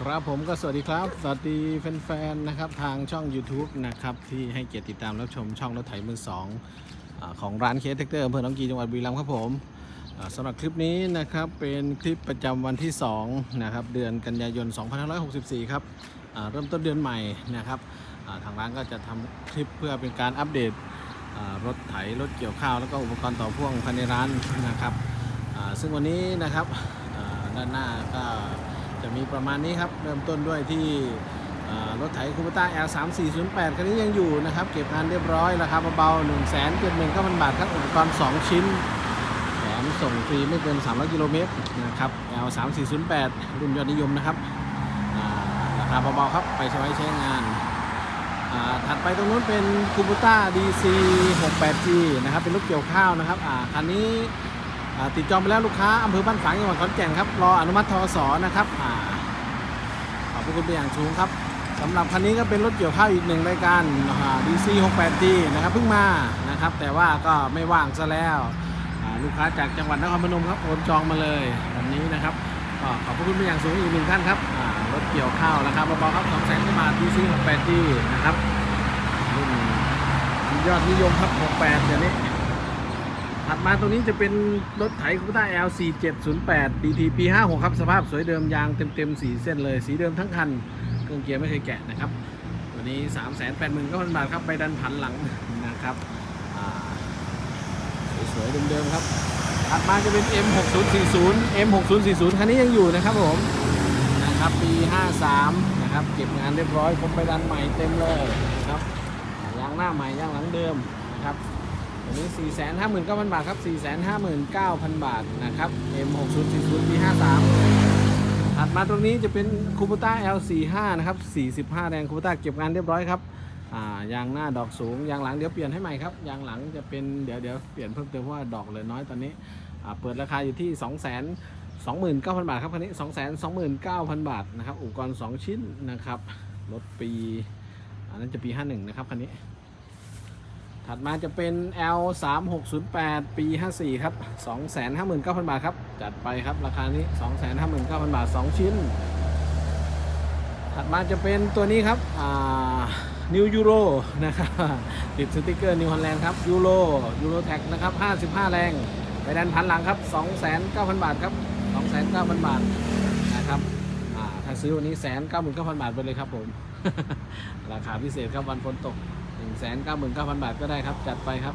ครับผมก็สวัสดีครับ สวัสดีแฟนๆนะครับทางช่อง YouTube นะครับที่ให้เกียรติติดตามรับชมช่องรถไถมือสองอของร้านเคสเทคเตอร์อำเภอหนองกีจังหวัดบุรีรัมย์ครับผมอ่าสำหรับคลิปนี้นะครับเป็นคลิปประจำวันที่2นะครับเดือนกันยายน 2564 ครับอ่าเริ่มต้นเดือนใหม่นะครับทางร้านก็จะทำคลิปเพื่อเป็นการอัปเดตรถไถรถเกี่ยวข้าว แล้วก็อุปกรณ์ต่อพ่วงภายในร้านนะครับซึ่งวันนี้นะครับด้านหน้าก็ จะมีประมาณนี้ครับ เริ่มต้นด้วยที่เอ่อรถไถคูปต้า L 3 4 0 8คันนี้ยังอยู่นะครับ เก็บงานเรียบร้อย ราคาเบาๆ1 7 9 0 0 0 บาทครับอุปกรณ์ 2 ชิ้นแถมส่งฟรีไม่เกิน 300 กิโลเมตรนะครับ L 3 4 0 8รุ่นยอดนิยมนะครับราคาเบาๆครับ ไปใช้ใช้งานถัดไปตรงนู้นเป็นคูปต้า DC 68G นะครับ เป็นรถเกี่ยวข้าวนะครับคันนี้ ติดจองไปแล้วลูกค้าอำเภอบ้านฝางจังหวัดขอนแก่นครับรออนุมัติทสนะครับอขอบคุณเป็นอย่างสูงครับสำหรับคันนี้ก็เป็นรถเกี่ยวข้าวอีกหนึ่งรายการอ่า DC 68G นะครับเพิ่งมานะครับ แต่ว่าก็ไม่ว่างซะแล้วลูกค้าจากจังหวัดนครพนมครับโอนจองมาเลยวันนี้นะครับก็ขอบคุณเป็นอย่างสูงอีกหนึ่งท่านครับรถเกี่ยวข้าวราคาเบาๆครับ2 0 0 0 0บาท DC 68G นะครับรุ่นยอดนิยมครับ 68เดี๋ยวนี้ ถัดมาตรงนี้จะเป็นรถไถคูต้า L 4 7 0 8 DT P 5 6 ครับ สภาพสวยเดิมยางเต็มเต็มๆสีเส้นเลย สีเดิมทั้งคัน เครื่องเกียร์ไม่เคยแกะนะครับ ตัวนี้ 3 8 0 0 0 0 บาทครับใบดันผันหลังนะครับสวยๆเดิมๆครับ ถัดมาจะเป็น M 6 0 4 0 M 6 0 4 0คันนี้ยังอยู่นะครับผมนะครับปี 53 นะครับ เก็บงานเรียบร้อยผมใบดันใหม่เต็มเลยนะครับยางหน้าใหม่ยางหลังเดิมนะครับ ตัวนี้ 4 5 9 0 0 0 บาทครับ 4 5 9 0 0 0 บาทนะครับ M6040 P53 ถัดมาตรงนี้จะเป็นคูปต้า L45 นะครับ 45 แรงคูปต้าเก็บงานเรียบร้อยครับยางหน้าดอกสูงยางหลังเดี๋ยวเปลี่ยนให้ใหม่ครับยางหลังจะเป็นเดี๋ยวเดี๋ยวเปลี่ยนเพิ่มเติมเพราะว่าดอกเลือน้อยตอนนี้เปิดราคาอยู่ที่ 2 2 9 0 0 0 บาทครับคันนี้ 2 2 9 0 0 0 บาทนะครับอุปกรณ์ 2 ชิ้นนะครับรถปี อันนั้นจะปี 51 นะครับคันนี้ ถัดมาจะเป็น L 3 6 0 8ปี 54 ครับ 259,000 บาทครับ จัดไปครับราคานี้ 259,000 บาท 2 ชิ้น ถัดมาจะเป็นตัวนี้ครับอ่า New Euro นะครับติดสติกเกอร์ New Holland ครับ Euro Euro Tag นะครับ 55 แรง ไปดันพันหลังครับ 2,900 บาทครับ 2,900 บาทนะครับอ่าถ้าซื้อวันนี้199,000บาทไปเลยครับผม ราคาพิเศษครับวันฝนตก 199,000 บาทก็ได้ครับจัดไปครับ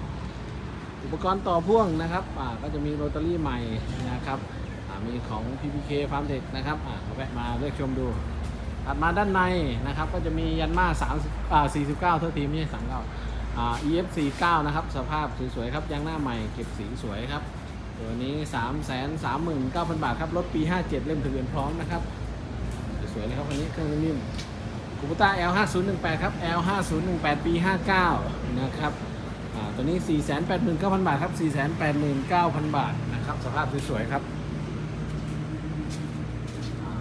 อุปกรณ์ต่อพ่วงนะครับอ่าก็จะมีโรตารี่ใหม่นะครับอ่ามีของ PPK Farm Tech นะครับอ่าแวะมาเลือกชมดูถัดมาด้านในนะครับก็จะมียันมา3อ่า49เท่าทีไม่ใช่39อ่า EF 49 นะครับสภาพสวยๆครับยางหน้าใหม่เก็บสีสวยครับตัวนี้ 3 3 9 0 0 0 บาทครับรถปี 57 เล่มทะเบียนพร้อมนะครับสวยๆเลยครับคันนี้เครื่องนิ่ม คูปต้า L 5 0 1 8ครับ L 5 0 1 8ปี59นะครับอ่าตัวนี้ 489,000 บาทครับ489,000 บาทนะครับสภาพสวยๆครับอ่า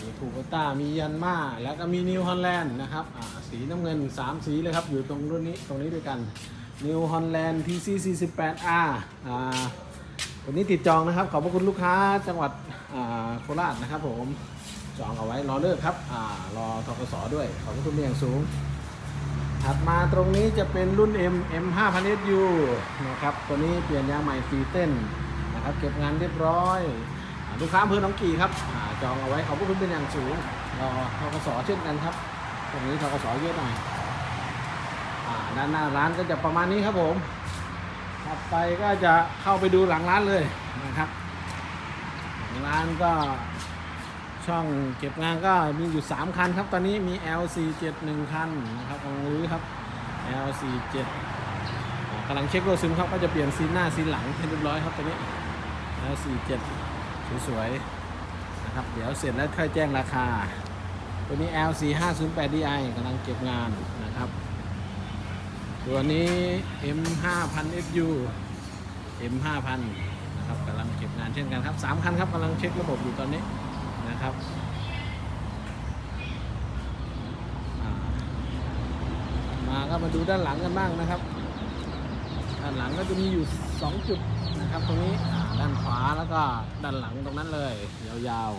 มีคูปต้ามียันมาแล้วก็มีนิวฮอลแลนด์นะครับอ่าสีน้ำเงิน 3 สีเลยครับ อยู่ตรงรุ่นนี้ตรงนี้ด้วยกันนิวฮอลแลนด์ TC 48R อ่าวันนี้ติดจองนะครับ ขอบพระคุณลูกค้าจังหวัดอ่าโคราชนะครับผม จองเอาไว้รอเลิกครับอารอทกสด้วยขอบพระคุณเป็นอย่างสูง ถัดมาตรงนี้จะเป็นรุ่น M M 5 0 0 SU นะครับตัวนี้เปลี่ยนยางใหม่ฟรีเต้นนะครับเก็บงานเรียบร้อยลูกค้าอำเภอหนองกี่ครับอจองเอาไว้ขอบพระคุณเป็นอย่างสูงรอทกสเช่นกันครับ ตรงนี้ทกสเยอะหน่อยด้านหน้าร้านก็จะประมาณนี้ครับผมถัดไปก็จะเข้าไปดูหลังร้านเลยนะครับหลังร้านก็ ช่องเก็บงานก็มีอยู่ 3 คันครับ ตอนนี้มี L47 1 คันนะครับกำลังรื้อครับ L47 กำลังเช็คโรซึมครับก็จะเปลี่ยนซีนหน้าซีนหลังให้เรียบร้อยครับตอนนี้ L47 สวยๆนะครับ เดี๋ยวเสร็จแล้วค่อยแจ้งราคา ตัวนี้ L4508DI กำลังเก็บงานนะครับ ตัวนี้ M5000 FU M5000 นะครับกำลังเก็บงานเช่นกันครับสามคันครับกำลังเช็คระบบอยู่ตอนนี้ นะครับมาก็มาดูด้านหลังกันบ้างนะครับด้านหลังก็จะมีอยู่ 2 จุดนะครับตรงนี้ด้านขวาแล้วก็ด้านหลังตรงนั้นเลย ยาว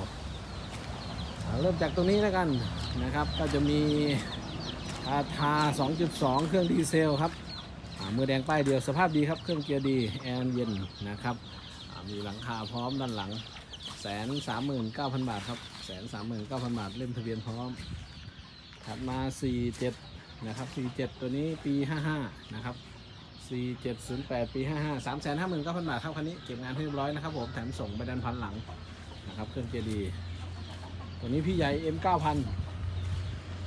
ๆอ่าเริ่มจากตรงนี้แล้วกันนะครับ ก็จะมีคาทา 2.2 เครื่องดีเซลครับมือแดงป้ายเดียวสภาพดีครับ เครื่องเกียร์ดีแอร์เย็นนะครับมีหลังคาพร้อมด้านหลัง แสนสามหมื่นเก้าพันบาทครับแสนสามหมื่นเก้าพันบาทเล่มทะเบียนพร้อม ถัดมา47นะครับ47ตัวนี้ปี55นะครับ4708ปี55 359,000บาทครับคันนี้เก็บงานให้เรียบร้อยนะครับผมแถมส่งไปดันพันหลังนะครับเครื่องเกียร์ดี ตัวนี้พี่ใหญ่ M 9000 M 9000น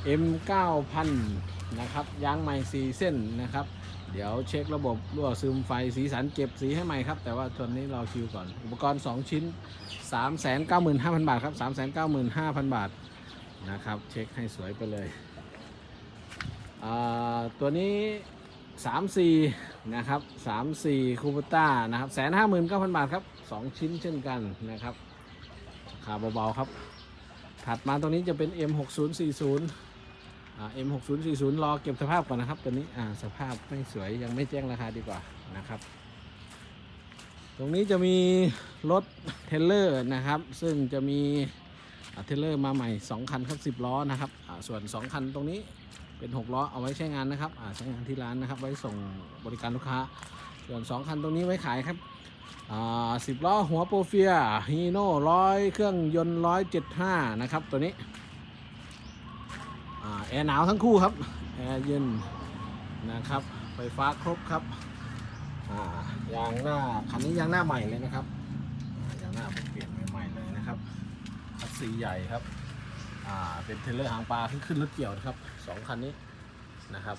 เอ็มเก้าพันนะครับยางใหม่4เส้นนะครับ เดี๋ยวเช็คระบบรั่วซึมไฟสีสันเก็บสีให้ใหม่ครับ แต่ว่าตัวนี้เรอคิวก่อน อุปกรณ์ 2 ชิ้น 395,000 บาทครับ 395,000 บาทนะครับ เช็คให้สวยไปเลยตัวนี้ 34 นะครับ 34 คูปต้านะครับแสนห้าหมื่นเก้าพันบาทครับ 2 ชิ้นเช่นกันนะครับราคาเบาๆครับ ถัดมาตรงนี้จะเป็น M6040 อ่า M6040 รอเก็บสภาพก่อนนะครับตัวนี้อ่าสภาพไม่สวยยังไม่แจ้งราคาดีกว่านะครับ ตรงนี้จะมีรถเทเลอร์นะครับ ซึ่งจะมีเทเลอร์มาใหม่ 2 คันครับ 10 ล้อนะครับส่วน 2 คันตรงนี้เป็น 6 ล้อเอาไว้ใช้งานนะครับใช้งานที่ร้านนะครับ ไว้ส่งบริการลูกค้า ส่วน 2 คันตรงนี้ไว้ขายครับสิบล้อหัวโปรเฟียฮีโน่ร้อยเครื่องยนต์ร้อยเจ็ดห้านะครับตัวนี้ แอร์หนาวทั้งคู่ครับ แอร์เย็นนะครับ ไฟฟ้าครบครับยางหน้าคันนี้ยางหน้าใหม่เลยนะครับยางหน้าเปลี่ยนใหม่ๆเลยนะครับคัสซีใหญ่ครับเป็นเทรลเลอร์หางปลาขึ้นขึ้นรถเกี่ยวนะครับสองคันนี้นะครับ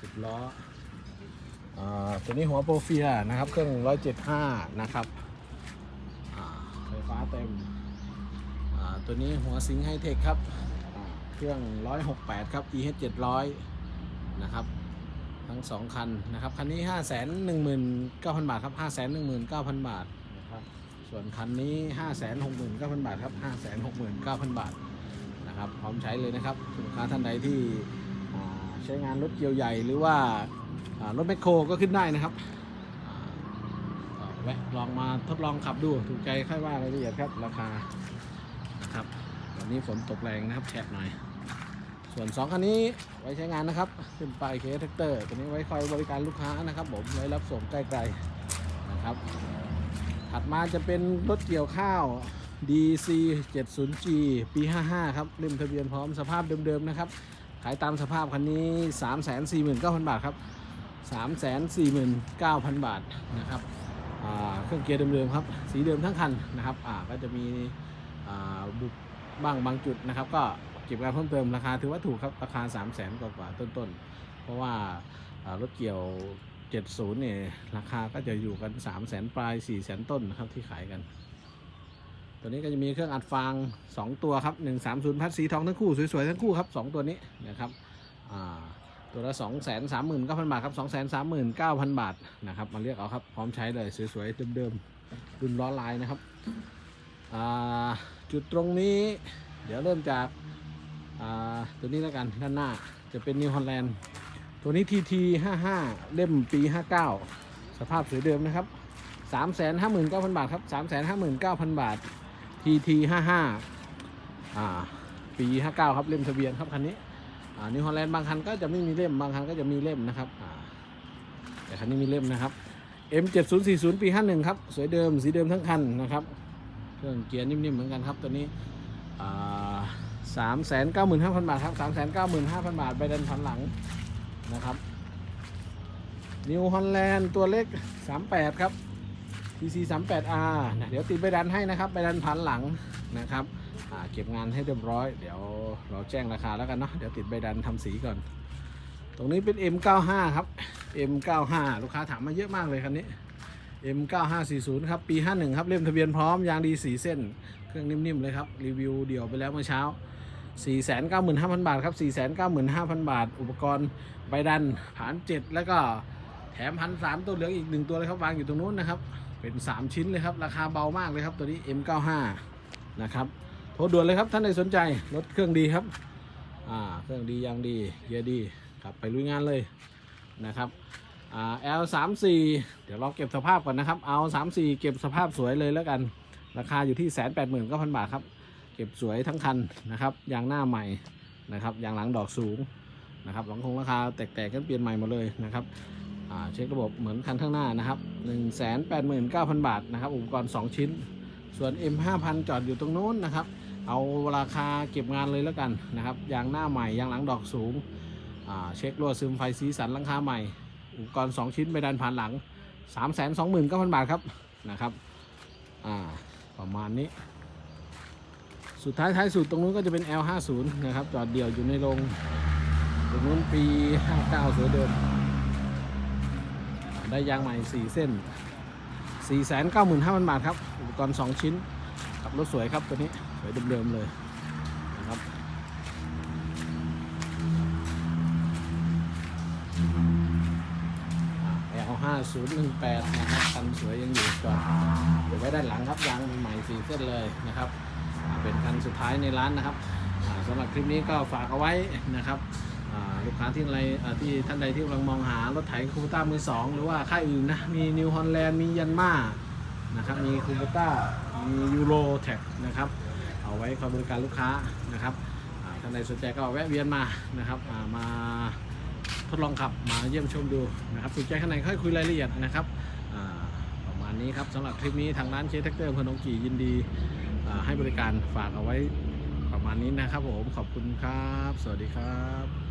สิบล้ออตัวนี้หัวโปรเฟียนะครับ เครื่อง175นะครับไฟฟ้าเต็มตัวนี้หัวซิงค์ไฮเทคครับ เครื่อง 168 ครับ EH 700นะครับ ทั้ง 2 คันนะครับ คันนี้ 519,000 บาทครับ 519,000 บาทนะครับ ส่วนคันนี้ 569,000 บาทครับ 569,000 บาทนะครับ พร้อมใช้เลยนะครับลูกค้าท่านใดที่ใช้งานรถเกี่ยวใหญ่หรือว่ารถแมคโครก็ขึ้นได้นะครับแวะลองมาทดลองขับดูถูกใจค่อยว่ารายละเอียดครับ ราคานะครับวันนี้ฝนตกแรงนะครับแฉะหน่อย ส่วน 2 คันนี้ไว้ใช้งานนะครับ ขึ้นไปเคสแท็กเตอร์ตัวนี้ไว้คอยบริการลูกค้านะครับ ผมไว้รับส่งใกล้ๆนะครับ ถัดมาจะเป็นรถเกี่ยวข้าว DC 70G ปี 55 ครับเล่มทะเบียนพร้อมสภาพเดิมๆนะครับ ขายตามสภาพคันนี้ 349,000 บาทครับ 349,000 บาทนะครับเครื่องเกียร์เดิมๆครับ สีเดิมทั้งคันนะครับอาก็จะมีบุบบ้างบางจุดนะครับก็ ก็บการเพิ่มเติมราคาถือว่าถูกครับ ราคา 3 0 0 0 0 0กว่าต้นๆ เพราะว่ารถเกี่ยว 70เนี่ยราคาก็จะอยู่กัน 3 0 0 0 0 0ปลาย4 0 0 0 0ต้นนะครับที่ขายกัน ตัวนี้ก็จะมีเครื่องอัดฟาง 2 ตัวครับ 130 พัดสีทองทั้งคู่สวยๆทั้งคู่ครับ 2 ตัวนี้นะครับอ่าตัวละ2 3 9 0 0 0 บาทครับ 2 3 9 0 0 0 บาทนะครับมาเรียกเอาครับพร้อมใช้เลยสวยๆเดิมๆรุ่นล้อลายนะครับจุดตรงนี้เดี๋ยวเริ่มจาก ตัวนี้แล้วกันด้านหน้าจะเป็นนิวฮอลแลนด์ตัวนี้ TT 55 เล่มปี 59 สภาพสวยเดิมนะครับ 359,000 บาทครับ 359,000 บาท TT 55อ่าปี 59 ครับ เล่มทะเบียนครับคันนี้อ่านิวฮอลแลนด์บางคันก็จะไม่มีเล่ม บางคันก็จะมีเล่มนะครับอ่าแต่คันนี้มีเล่มนะครับ M7040 ปี 51 ครับ สวยเดิม สีเดิมทั้งคันนะครับ เครื่องเกียร์นิ่มๆเหมือนกันครับตัวนี้อ่า 395,000บาทครับ395,000บาทใบดันพันหลังนะครับนิวฮอลแลนด์ตัวเล็ก38ครับ TC 38R นะเดี๋ยวติดใบดันให้นะครับใบดันพันหลังนะครับเก็บงานให้เรียบร้อย เดี๋ยวเราแจ้งราคาแล้วกันเนาะเดี๋ยวติดใบดันทำสีก่อน ตรงนี้เป็น M95 ครับ M95 ลูกค้าถามมาเยอะมากเลยคันนี้ M9540 ครับปี 51 ครับเล่มทะเบียนพร้อมยางดี4เส้น เครื่องนิ่มๆเลยครับ รีวิวเดี่ยวไปแล้วเมื่อเช้า 495,000 บาทครับ 495,000 บาท อุปกรณ์ใบดันผาน 7 แล้วก็แถมพันสามตัวเหลืองอีกหนึ่งตัวเลยครับ วางอยู่ตรงนู้นนะครับ เป็น 3 ชิ้นเลยครับ ราคาเบามากเลยครับ ตัวนี้ M95 นะครับ โทรด่วนเลยครับ ท่านใดสนใจ รถเครื่องดีครับ อ่า เครื่องดียางดี เกียร์ดีครับ ไปลุยงานเลยนะครับ อ่า L 3 4 เดี๋ยวเราเก็บสภาพก่อนนะครับ เอา3 4เก็บสภาพสวยเลยแล้วกัน ราคาอยู่ที่แสนแปดหมื่นเก้าพันบาทครับ ก็บก็บสวยทั้งคันนะครับยางหน้าใหม่นะครับยางหลังดอกสูงนะครับหลังคงราคาแตกๆกันเปลี่ยนใหม่หมดเลยนะครับเช็คระบบเหมือนคันข้างหน้านะครับ 1 8 9 0 0 0 บาทนะครับอุปกรณ์ 2 ชิ้น ส่วน M 5 0 0 0 จอดอยู่ตรงโน้นนะครับ เอาราคาเก็บงานเลยแล้วกันนะครับยางหน้าใหม่ยางหลังดอกสูงเช็ครั่วซึมไฟสีสันหลังคาใหม่ อุปกรณ์ 2 ชิ้นไปดันผ่านหลัง 3 2 9 0 0 0 บาทครับนะครับประมาณนี้ สุดท้ายท้ายสุดตรงนู้นก็จะเป็น L50 นะครับ จอดเดี่ยวอยู่ในโรงตรงนู้นปี 59สวยเดิม ได้ยางใหม่ 4 เส้น 495,000 บาทครับ อุปกรณ์ 2 ชิ้นกับรถสวยครับตัวนี้ สวยเดิมๆเลยนะครับ L5018 นะครับคันสวยยังอยู่จอดเดี๋ยวไว้ด้านหลังครับยางใหม่ 4 เส้นเลยนะครับ เป็นคันสุดท้ายในร้านนะครับอ่าสำหรับคลิปนี้ก็ฝากเอาไว้นะครับลูกค้าที่อะไรที่ท่านใดที่กำลังมองหารถไถคูปต้ามือสองหรือว่าค่ายอื่นนะมีนิวฮอลแลนด์มียันมานะครับมีคูปต้ามียูโรแท็กนะครับเอาไว้คอยบริการลูกค้านะครับท่านใดสนใจก็แวะเวียนมานะครับมาทดลองขับมาเยี่ยมชมดูนะครับถูกใจข้างในค่อยคุยรายละเอียดนะครับประมาณนี้ครับสำหรับคลิปนี้ทางร้านเคสแท็กเตอร์พนงกียินดี ให้บริการฝากเอาไว้ประมาณนี้นะครับผมขอบคุณครับ สวัสดีครับ